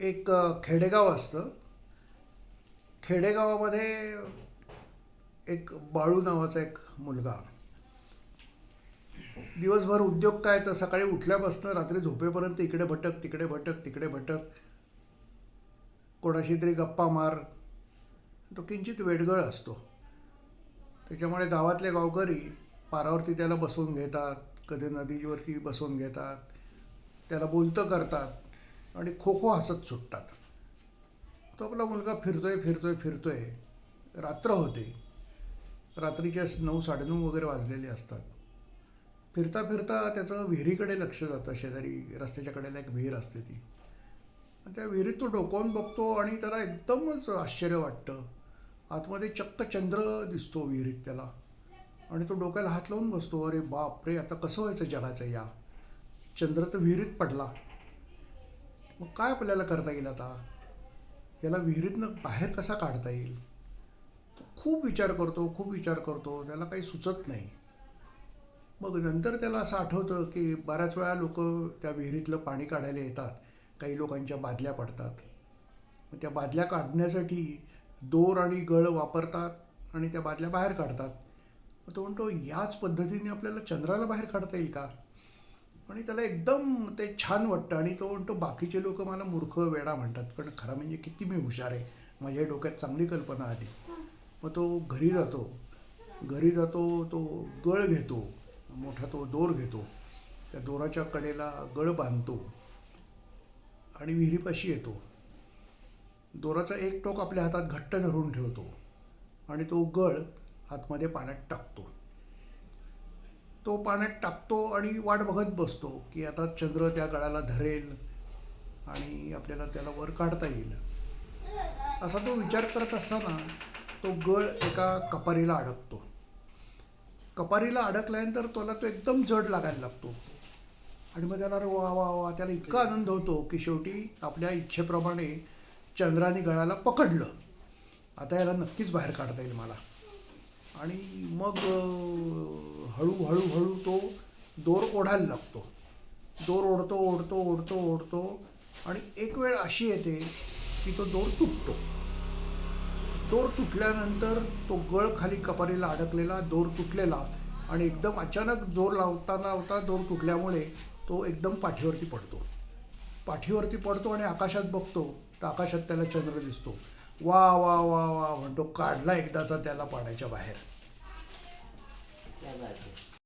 एक खेडेगाव असतं. खेडेगावामध्ये एक बाळू नावाचा एक मुलगा. दिवसभर उद्योग काय तर सकाळी उठल्यापासून रात्री झोपेपर्यंत इकडे भटक तिकडे भटक तिकडे भटक. कोणाशी तरी गप्पा मार. तो किंचित वेडगळ असतो. त्याच्यामुळे गावातले गावकरी पारावरती त्याला बसवून घेतात कधी नदीवरती बसवून घेतात. त्याला बोलतं करतात. आणि खो खो हसत सुटतात. तो आपला मुलगा फिरतोय फिरतोय फिरतोय. रात्र होते. रात्रीचे नऊ साडेनऊ वगैरे वाजलेले असतात. फिरता फिरता त्याचं विहिरीकडे लक्ष जातं. शेजारी रस्त्याच्या कडेला एक विहीर असते ती. त्या विहिरीत तो डोकावून बघतो आणि त्याला एकदमच आश्चर्य वाटतं. आतमध्ये चक्क चंद्र दिसतो विहिरीत त्याला. आणि तो डोक्याला हात लावून बसतो. अरे बाप रे आता कसं व्हायचं जगाचं या? चंद्र तर विहिरीत पडला. मग काय आपल्याला करता येईल आता? याला विहिरीतनं बाहेर कसा काढता येईल? तो खूप विचार करतो खूप विचार करतो त्याला काही सुचत नाही. मग नंतर त्याला असं आठवतं की बऱ्याच वेळा लोक त्या विहिरीतलं पाणी काढायला येतात. काही लोकांच्या बादल्या पडतात. मग त्या बादल्या काढण्यासाठी दोर आणि गळ वापरतात आणि त्या बादल्या बाहेर काढतात. मग तो म्हणतो याच पद्धतीने आपल्याला चंद्राला बाहेर काढता येईल का? आणि त्याला एकदम ते छान वाटतं. आणि तो म्हणतो बाकीचे लोक मला मूर्ख वेडा म्हणतात. पण खरं म्हणजे किती मी हुशार आहे. माझ्या डोक्यात चांगली कल्पना आली. मग तो घरी जातो. घरी जातो तो गळ घेतो. मोठा तो दोर घेतो. त्या दोराच्या कडेला गळ बांधतो. आणि विहिरीपाशी येतो. दोराचा एक टोक आपल्या हातात घट्ट धरून ठेवतो. आणि तो गळ आतमध्ये पाण्यात टाकतो. तो पाण्यात टाकतो आणि वाट बघत बसतो की आता चंद्र त्या गळाला धरेल आणि आपल्याला त्याला वर काढता येईल. असा तो विचार करत असताना तो गळ एका कपारीला अडकतो. कपारीला अडकल्यानंतर त्याला तो एकदम जड लागायला लागतो. आणि मग त्याला अरे वा वा वा त्याला इतका आनंद होतो की शेवटी आपल्या इच्छेप्रमाणे चंद्राने गळाला पकडलं. आता याला नक्कीच बाहेर काढता येईल मला. आणि मग हळूहळू हळू तो दोर ओढायला लागतो. दोर ओढतो ओढतो ओढतो ओढतो आणि एक वेळ अशी येते की तो दोर तुटतो. दोर तुटल्यानंतर तो गळ खाली कपारीला अडकलेला दोर तुटलेला आणि एकदम अचानक जोर लावता लावता दोर तुटल्यामुळे तो एकदम पाठीवरती पडतो. पाठीवरती पडतो आणि आकाशात बघतो. तर आकाशात त्याला चंद्र दिसतो. वा वा वा वा म्हणतो काढला एकदाचा त्याला पाण्याच्या बाहेर. Quer, Beto?